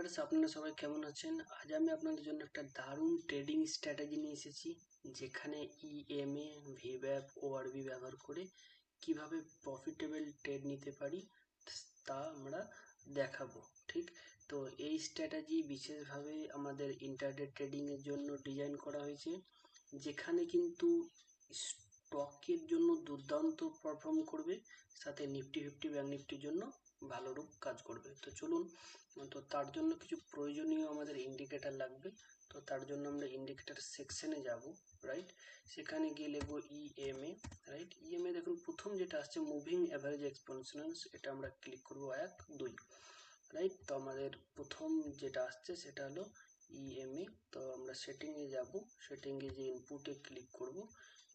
Traders আপনারা সবাই কেমন আছেন? আজ আমি আপনাদের জন্য একটা দারুণ ট্রেডিং স্ট্র্যাটেজি নিয়ে এসেছি, যেখানে ইএমএ ভিভ্যাপ ওআরবি ব্যবহার করে কীভাবে প্রফিটেবল ট্রেড নিতে পারি তা আমরা দেখাবো, ঠিক? তো এই স্ট্র্যাটেজি বিশেষভাবে আমাদের ইন্টারডে ট্রেডিংয়ের জন্য ডিজাইন করা হয়েছে, যেখানে কিন্তু স্টকের জন্য দুর্দান্ত পারফর্ম করবে, সাথে নিফটি ফিফটি ব্যাঙ্ক নিফটির জন্য ভালো রূপ কাজ করবে। তো চলুন, তো তার জন্য কিছু প্রয়োজনীয় আমাদের ইন্ডিকেটার লাগবে। তো তার জন্য আমরা ইন্ডিকেটার সেকশনে যাব রাইট সেখানে গিয়ে লিখব ইএমএ রাইট ইএমএ দেখুন, প্রথম যেটা আসছে মুভিং অ্যাভারেজ এক্সপোনেনশিয়াল এটা আমরা ক্লিক করব এক, দুই রাইট তো আমাদের প্রথম যেটা আসছে সেটা হলো ইএমএ তো আমরা সেটিংয়ে যাব। সেটিংয়ে যে ইনপুটে ক্লিক করব।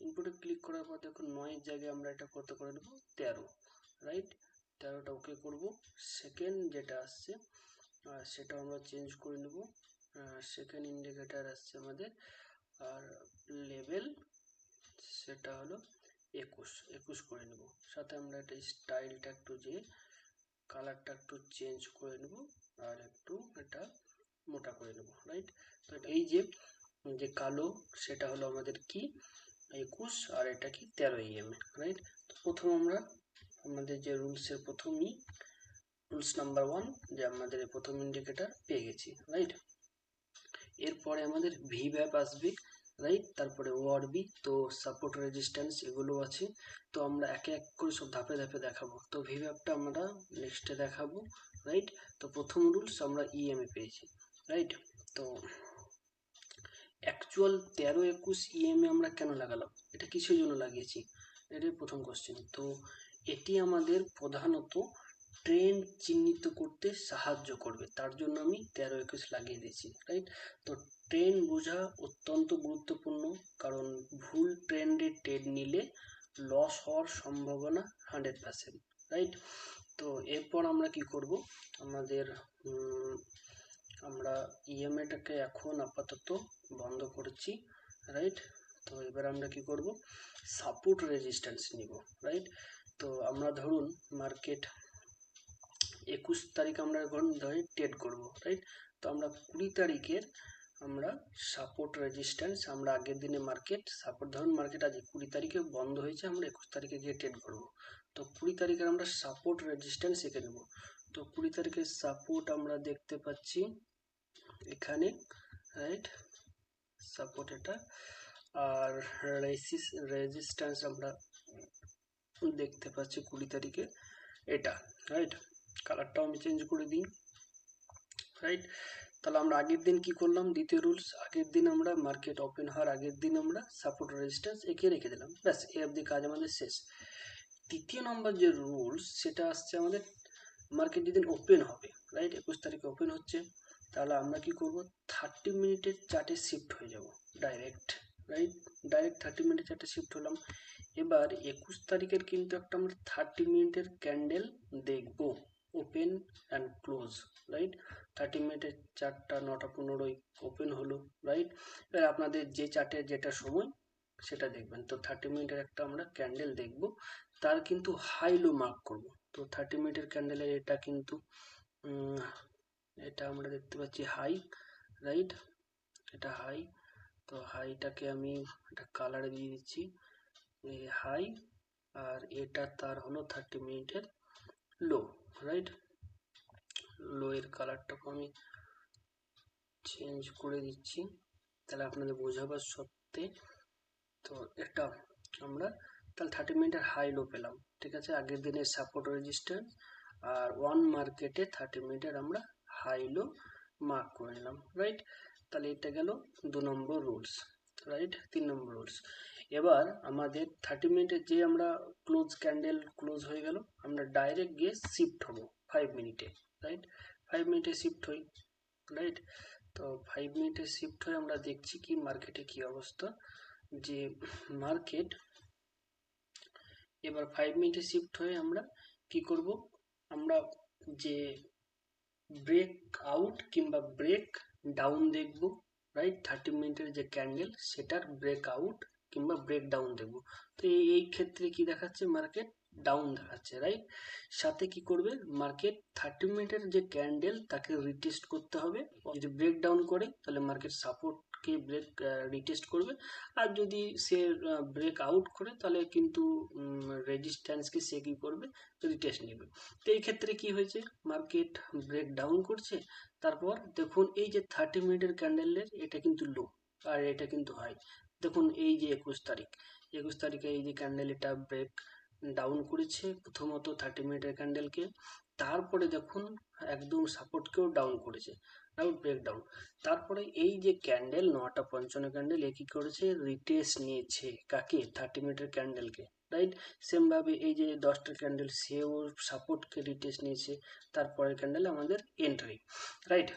ইনপুটে ক্লিক করার পর দেখুন, নয়ের জায়গায় আমরা এটা করতে করে দেবো? তেরো রাইট তেরোটা ওকে করব। সেকেন্ড যেটা আসছে সেটা আমরা চেঞ্জ করে নেব। সেকেন্ড ইন্ডিকেটার আসছে আমাদের। আর লেভেল সেটা হলো একুশ। একুশ করে নেব। সাথে আমরা এটা স্টাইলটা একটু যে কালারটা একটু চেঞ্জ করে নেব। আর একটু এটা মোটা করে নেব রাইট তো এই যে যে কালো, সেটা হলো আমাদের কি? একুশ, আর এটা কি তেরো ইএমএ রাইট প্রথম আমরা আমাদের যে রুলসের প্রথমই রুলস নাম্বার ওয়ান যে আমাদের প্রথম ইন্ডিকেটার পেয়ে গেছি রাইট এরপরে আমাদের ভি ব্যাপ আসবে রাইট তারপরে ওআরবি তো সাপোর্ট রেজিস্ট্যান্স এগুলো আছে, তো আমরা একে এক করে সব ধাপে ধাপে দেখাবো। তো ভি ব্যাপটা আমরা নেক্সটে দেখাবো রাইট তো প্রথম রুলস আমরা ইএমএ পেয়েছি রাইট তো অ্যাকচুয়াল তেরো একুশ ইএমএ আমরা কেন লাগালাম? এটা কিসের জন্য লাগিয়েছি? এটাই প্রথম কোশ্চেন তো এটি আমাদের প্রধানত ট্রেন চিহ্নিত করতে সাহায্য করবে। তার জন্য আমি তেরো একুশ লাগিয়ে দিয়েছি রাইট তো ট্রেন বোঝা অত্যন্ত গুরুত্বপূর্ণ, কারণ ভুল ট্রেন্ডে ট্রেড নিলে লস হওয়ার সম্ভাবনা হান্ড্রেড পার্সেন্ট রাইট তো এরপর আমরা কি করব? আমাদের আমরা ইএমএটাকে এখন আপাতত বন্ধ করেছি রাইট তো এবার আমরা কি করব? সাপোর্ট রেজিস্ট্যান্স নিব রাইট তো আমরা ধরুন মার্কেট একুশ তারিখ আমরা এখন ট্রেড করব রাইট তো আমরা কুড়ি তারিখের আমরা সাপোর্ট রেজিস্ট্যান্স আমরা আগের দিনে মার্কেট সাপোর্ট ধরুন মার্কেট আজ কুড়ি তারিখে বন্ধ হয়েছে, আমরা একুশ তারিখে গিয়ে ট্রেড করব। তো কুড়ি তারিখের আমরা সাপোর্ট রেজিস্ট্যান্স এঁকে নেব। তো কুড়ি তারিখের সাপোর্ট আমরা দেখতে পাচ্ছি এখানে রাইট সাপোর্ট এটা, আর রেজিস্ট্যান্স আমরা দেখতে পাচ্ছি কুড়ি তারিখে। এটা রাইট কালারটাও আমি চেঞ্জ করে দিই রাইট তাহলে আমরা আগের দিন কি করলাম? দ্বিতীয় রুলস আগের দিন আমরা মার্কেট ওপেন হওয়ার আগের দিন আমরা সাপোর্ট রেজিস্ট্যান্স এঁকে রেখে দিলাম। ব্যাস, এ অবধি কাজ আমাদের শেষ। তৃতীয় নম্বর যে রুলস সেটা আসছে আমাদের মার্কেট যেদিন ওপেন হবে রাইট একুশ তারিখে ওপেন হচ্ছে, তাহলে আমরা কি করব? থার্টি মিনিটের চার্টে শিফট হয়ে যাব ডাইরেক্ট রাইট ডাইরেক্ট থার্টি মিনিটের চার্টে শিফট হলাম। এবার একুশ তারিখের কিন্তু একটা আমরা থার্টি মিনিটের ক্যান্ডেল দেখব। Open and close right thirty মিনিটের চারটা নটা পনেরোই ওপেন হলো রাইট এবার আপনাদের যে চার্টের যেটা সময়, সেটা দেখবেন। তো থার্টি মিনিটের একটা আমরা ক্যান্ডেল দেখব। তার কিন্তু হাই লো মার্ক করব। তো থার্টি মিনিটের ক্যান্ডেলের এটা কিন্তু এটা আমরা দেখতে পাচ্ছি হাই রাইট এটা হাই তো হাইটাকে আমি একটা কালারে দিয়ে দিচ্ছি। হাই, আর এটা তার হলো থার্টি মিনিটের লো রাইট লো এর কালারটাকে আমি চেঞ্জ করে দিচ্ছি। তাহলে আপনাদের বোঝাবার সত্ত্বে তো এটা আমরা তাহলে থার্টি মিনিটের হাই লো পেলাম, ঠিক আছে? আগের দিনের সাপোর্ট রেজিস্ট্যান্স আর ওয়ান মার্কেটে থার্টি মিনিটের আমরা হাই লো মার্ক করে নিলাম রাইট তাহলে এটা গেল দু নম্বর রুলস রাইট তিন নম্বর রুলস এবার আমাদের থার্টি মিনিটের যে আমরা ক্লোজ ক্যান্ডেল ক্লোজ হয়ে গেল, আমরা ডাইরেক্ট গিয়ে শিফট হব ফাইভ মিনিটে রাইট ফাইভ মিনিটে শিফট হই রাইট তো ফাইভ মিনিটে শিফট হয়ে আমরা দেখছি কি মার্কেটে কি অবস্থা, যে মার্কেট এবার ফাইভ মিনিটে শিফট হয়ে আমরা কি করব? আমরা যে ব্রেক আউট কিংবা ব্রেক ডাউন দেখব রাইট থার্টি মিনিটের যে ক্যান্ডেল সেটার ব্রেক আউট কিংবা ব্রেক ডাউন দেখব তো এই ক্ষেত্রে কি দেখাচ্ছে? মার্কেট ডাউন দেখাচ্ছে রাইট সাথে কি করবে? মার্কেট থার্টি মিনিটের যে ক্যান্ডেল তাকে রিটেস্ট করতে হবে। যদি ব্রেক ডাউন করে, তাহলে মার্কেট সাপোর্টকে ব্রেক রিটেস্ট করবে। আর যদি সে ব্রেক আউট করে, তাহলে কিন্তু রেজিস্ট্যান্সকে সে কী করবে? রিটেস্ট নেবে। তো এই ক্ষেত্রে কি হয়েছে? মার্কেট ব্রেক ডাউন করছে। তারপর দেখুন, এই যে থার্টি মিনিটের ক্যান্ডেলের এটা কিন্তু লো আর এটা কিন্তু হাই দেখুন, এই যে একুশ তারিখ, একুশ তারিখে এই যে ক্যান্ডেল এটা ব্রেক ডাউন করেছে, প্রথমত থার্টি মিনিটের ক্যান্ডেলকে তারপরে দেখুন, একদম সাপোর্টকেও ডাউন করেছে ডাউন ব্রেক ডাউন তারপরে এই যে ক্যান্ডেল নটা পঞ্চান্ন ক্যান্ডেল এ কী করেছে? রিটেস্ট নিয়েছে, কাকে? থার্টি মিনিটের ক্যান্ডেলকে রাইট সেমভাবে এই যে দশটা ক্যান্ডেল সেও সাপোর্টকে রিটেস্ট নিয়েছে, তারপরের ক্যান্ডেল আমাদের এন্ট্রি রাইট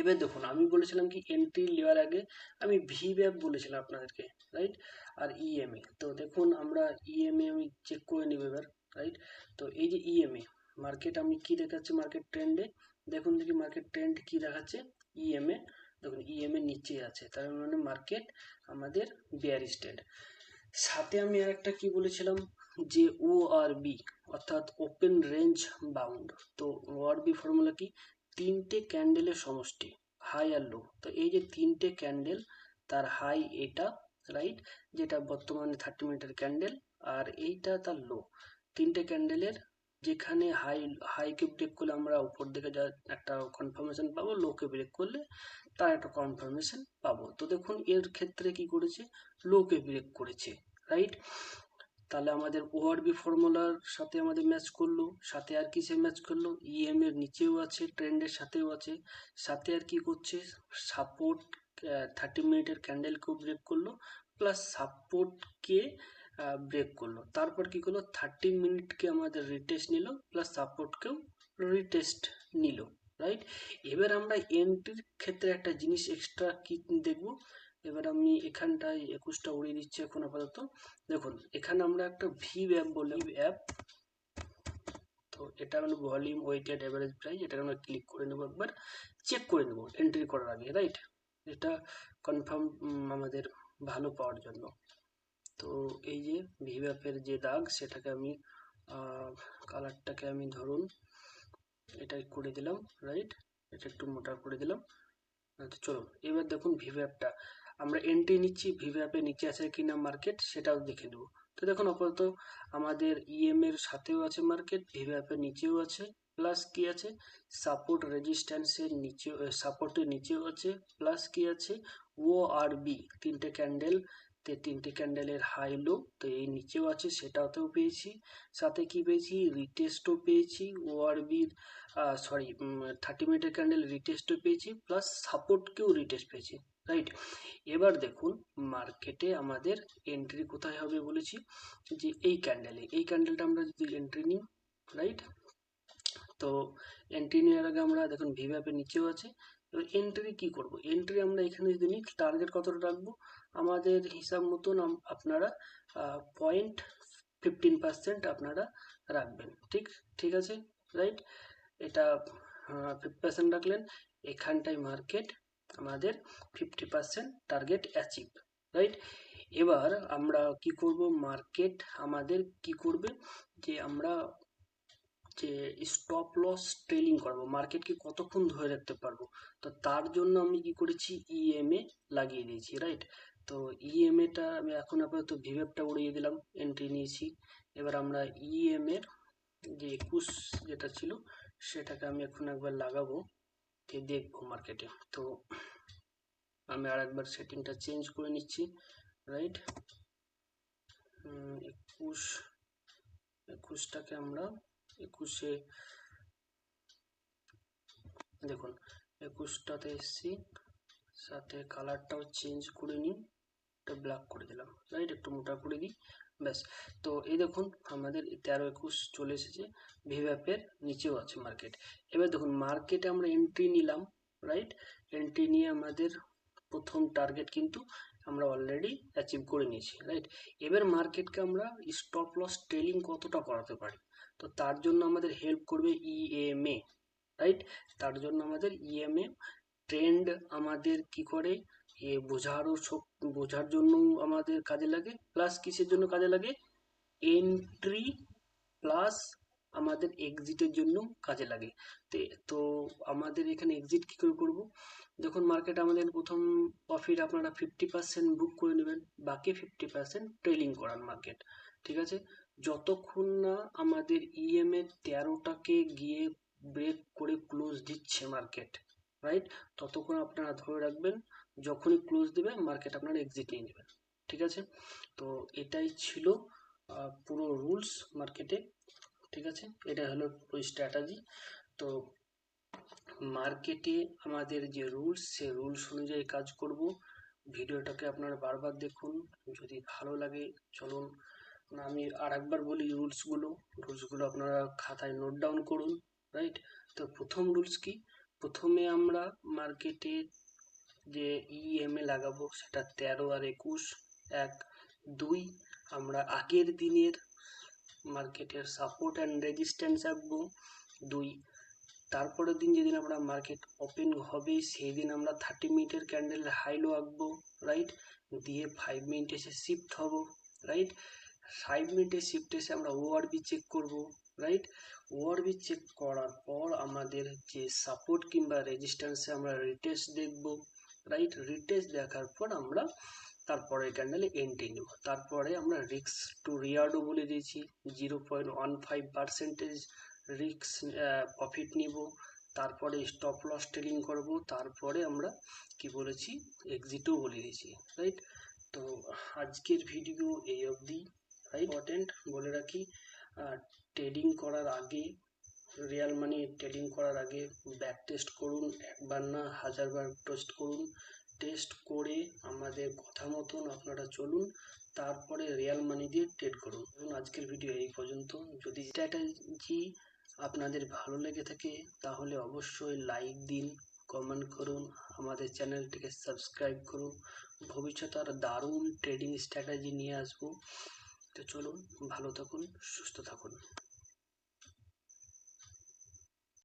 এবার দেখুন, আমি বলেছিলাম কি এন্ট্রি নেওয়ার আগে আমি ভি ব্যাপ বলেছিলাম আপনাদেরকে রাইট আর ইএমএ তো দেখুন আমরা ইএমএ আমি চেক করে নেব এবার রাইট তো এই যে ইএমএ মার্কেট আমি কি দেখাচ্ছি মার্কেট ট্রেন্ডে দেখুন দেখি মার্কেট ট্রেন্ড কি দেখাচ্ছে? ইএমএ দেখুন ইএমএ নিচে আছে, তার মানে মার্কেট আমাদের বিয়ার স্ট্যান্ড সাথে আমি আর একটা কি বলেছিলাম? যে ও আর বি অর্থাৎ ওপেন রেঞ্জ বাউন্ড তো ও আর বি ফর্মুলা কি? তিনটে ক্যান্ডেলের সমষ্টি হাই আর লো তো এই যে তিনটে ক্যান্ডেল তার হাই এটা রাইট যেটা বর্তমানে থার্টি মিনিটের ক্যান্ডেল আর এইটা তার লো তিনটে ক্যান্ডেলের যেখানে হাই হাইকে ব্রেক করলে আমরা উপর দিকে যা একটা কনফার্মেশন পাবো লোকে ব্রেক করলে তার একটা কনফার্মেশন পাবো। তো দেখুন, এর ক্ষেত্রে কি করেছে? লোকে ব্রেক করেছে রাইট তাহলে আমাদের ওআরবি ফর্মুলার সাথে আমাদের ম্যাচ করল, সাথে আর কি সে ম্যাচ করল ইএম এর নিচেও আছে ট্রেন্ডের সাথেও আছে। সাথে আর কি করছে? সাপোর্ট থার্টি মিনিটের ক্যান্ডেলকেও ব্রেক করল প্লাস সাপোর্টকে ব্রেক করল। তারপর কি করল? থার্টি মিনিটকে আমাদের রিটেস্ট নিল প্লাস সাপোর্টকেও রিটেস্ট নিল রাইট এবার আমরা এন্ট্রির ক্ষেত্রে একটা জিনিস এক্সট্রা কি দেখব? এবার আমি এখানটায় একুশটা উড়িয়ে দিচ্ছি এখন আপাতত। দেখুন এখানে আমরা একটা ভি অ্যাপ বললাম। অ্যাপ। তো এটা হলো ভলিউম ওয়েটেড অ্যাভারেজ প্রাইস এটা আমরা ক্লিক করে নেব একবার। চেক করে নেব এন্ট্রি করার আগে রাইট? এটা কনফার্ম আমাদের ভালো পাওয়ার জন্য। তো এই যে ভিভ্যাপের যে দাগ সেটাকে আমি কালারটাকে আমি ধরুন এটা করে দিলাম রাইট? এটা একটু মোটা করে দিলাম। তো চলুন এবার দেখুন ভিভ্যাপটা আমরা এন্ট্রি নিচ্ছি ভিভ্যাপে নিচে আছে কিনা মার্কেট সেটাও দেখে নেব। তো দেখুন, আপাতত আমাদের ইএম এর সাথেও আছে মার্কেট ভিভ্যাপের নিচেও আছে প্লাস কি আছে? সাপোর্ট রেজিস্ট্যান্সের নিচে সাপোর্টের নিচেও আছে প্লাস কি আছে? ও আর বি তিনটে ক্যান্ডেল তে তিনটে ক্যান্ডেলের হাই লো তো এই নিচেও আছে, সেটাতেও পেয়েছি। সাথে কি পেয়েছি? রিটেস্টও পেয়েছি। ও আর বির সরি থার্টি মিনিটের ক্যান্ডেল রিটেস্টও পেয়েছি প্লাস সাপোর্টকেও রিটেস্ট পেয়েছি রাইট এবার দেখুন মার্কেটে আমাদের এন্ট্রি কোথায় হবে বলেছি, যে এই ক্যান্ডেলে এই ক্যান্ডেলটা আমরা যদি এন্ট্রি নিই রাইট তো এন্ট্রি নেওয়ার আগে আমরা, দেখুন ভিভ্যাপের নিচেও আছে এবার এন্ট্রি কি করব? এন্ট্রি আমরা এখানে যদি নিই টার্গেট কতটা রাখব? আমাদের হিসাব মতন আপনারা পয়েন্ট ফিফটিন পার্সেন্ট আপনারা রাখবেন। ঠিক? ঠিক আছে? রাইট এটা ফিফটি পার্সেন্ট রাখলেন, এখানটায় মার্কেট আমাদের fifty percent target achieve right এবার আমরা কি করব? মার্কেট আমাদের কি করবে? যে আমরা যে স্টপ লস ট্রেলিং করব মার্কেটকে কতক্ষণ ধরে রাখতে পারব? তো তার জন্য আমি কি করেছি? ইএমএ লাগিয়ে দিয়েছি রাইট তো ইএমএটা আমি এখন আপাতত ভিভেপটা উড়িয়ে দিলাম এন্ট্রি নিয়েছি। এবার আমরা ইএম এর যে একুশ যেটা ছিল, সেটাকে আমি এখন একবার লাগাবো যে দেখব মার্কেটে তো আমি আর একবার সেটিংটা চেঞ্জ করে নিচ্ছি রাইট একুশ, একুশটাকে আমরা একুশে, দেখুন, একুশটাতে এসছি, সাথে কালারটাও চেঞ্জ করে নিই এটা ব্ল্যাক করে দিলাম রাইট একটু মোটা করে দিই, ব্যাস। তো এই দেখুন, আমাদের তেরো একুশ চলে এসেছে ভিভ্যাপের নিচেও আছে মার্কেট এবার দেখুন মার্কেটে আমরা এন্ট্রি নিলাম রাইট এন্ট্রি নিয়ে আমাদের প্রথম টার্গেট কিন্তু আমরা অলরেডি অ্যাচিভ করে নিয়েছি রাইট এবার মার্কেটকে আমরা স্টপ লস ট্রেলিং কতটা করাতে পারি? তো তার জন্য আমাদের হেল্প করবে ইএমএ রাইট তার জন্য আমাদের ইএমএ ট্রেন্ড আমাদের কি করে? এ বোঝারও বোঝার জন্য আমাদের কাজে লাগে প্লাস কিসের জন্য কাজে লাগে? এন্ট্রি প্লাস আমাদের এক্সিটের জন্য কাজে লাগে। তে- তো আমাদের এখানে এক্সিট কী করে করব? যখন মার্কেট আমাদের প্রথম প্রফিট আপনারা ফিফটি পার্সেন্ট বুক করে নেবেন, বাকি ফিফটি পার্সেন্ট ট্রেলিং করান মার্কেট ঠিক আছে? যতক্ষণ না আমাদের ইএমএ তেরোটাকে গিয়ে ব্রেক করে ক্লোজ দিচ্ছে মার্কেট রাইট ততক্ষণ আপনারা ধরে রাখবেন, যখনই ক্লোজ দেবে মার্কেট আপনারা এক্সিট নিয়ে নেবেন ঠিক আছে? তো এটাই ছিল পুরো রুলস মার্কেটে ঠিক আছে? এটা হলো পুরো স্ট্র্যাটাজি তো মার্কেটে আমাদের যে রুলস সে রুলস অনুযায়ী কাজ করব। ভিডিওটাকে আপনারা বারবার দেখুন। যদি ভালো লাগে, চলুন আমি আর একবার বলি রুলসগুলো। রুলসগুলো আপনারা খাতায় নোট ডাউন করুন রাইট তো প্রথম রুলস কি? প্রথমে আমরা মার্কেটে যে ইএমএ লাগাবো, সেটা তেরো আর একুশ, এক, দুই, আমরা আগের দিনের মার্কেটের সাপোর্ট অ্যান্ড রেজিস্ট্যান্স আঁকবো দুই, তারপরের দিন যেদিন আমরা মার্কেট ওপেন হবে সেই দিন আমরা থার্টি মিনিটের ক্যান্ডেল হাইলো আঁকবো রাইট দিয়ে ফাইভ মিনিট এসে শিফট হব রাইট ফাইভ মিনিটে শিফট এসে আমরা ওআরবি চেক করব রাইট ওআরবি চেক করার পর আমাদের যে সাপোর্ট কিংবা রেজিস্ট্যান্সে আমরা রিটেস্ট দেখব রাইট রিটেস্ট দেখার পর আমরা তারপরে ক্যান্ডেলে এন্ট্রি নেব। তারপরে আমরা রিক্স টু রিয়ার্ডও বলে দিয়েছি zero point one five percentage রিক্স প্রফিট নিব। তারপরে স্টপ লস ট্রেলিং করব, তারপরে আমরা কি বলেছি এক্সিটও বলে দিয়েছি রাইট তো আজকের ভিডিও এই অবধি। রাইট ইম্পর্টেন্ট বলে রাখি। ট্রেডিং করার আগে রিয়াল মানি ট্রেডিং করার আগে ব্যাক টেস্ট করুন, একবার না, হাজারবার টেস্ট করুন। টেস্ট করে আমাদের কথা মতন আপনারা চলুন, তারপরে রিয়াল মানি দিয়ে ট্রেড করুন। এবং আজকের ভিডিও এই পর্যন্ত। যদি স্ট্র্যাটেজি আপনাদের ভালো লেগে থাকে, তাহলে অবশ্যই লাইক দিন কমেন্ট করুন, আমাদের চ্যানেলটিকে সাবস্ক্রাইব করুন। ভবিষ্যতে আর দারুণ ট্রেডিং স্ট্র্যাটেজি নিয়ে আসব। তো চলুন ভালো থাকুন সুস্থ থাকুন।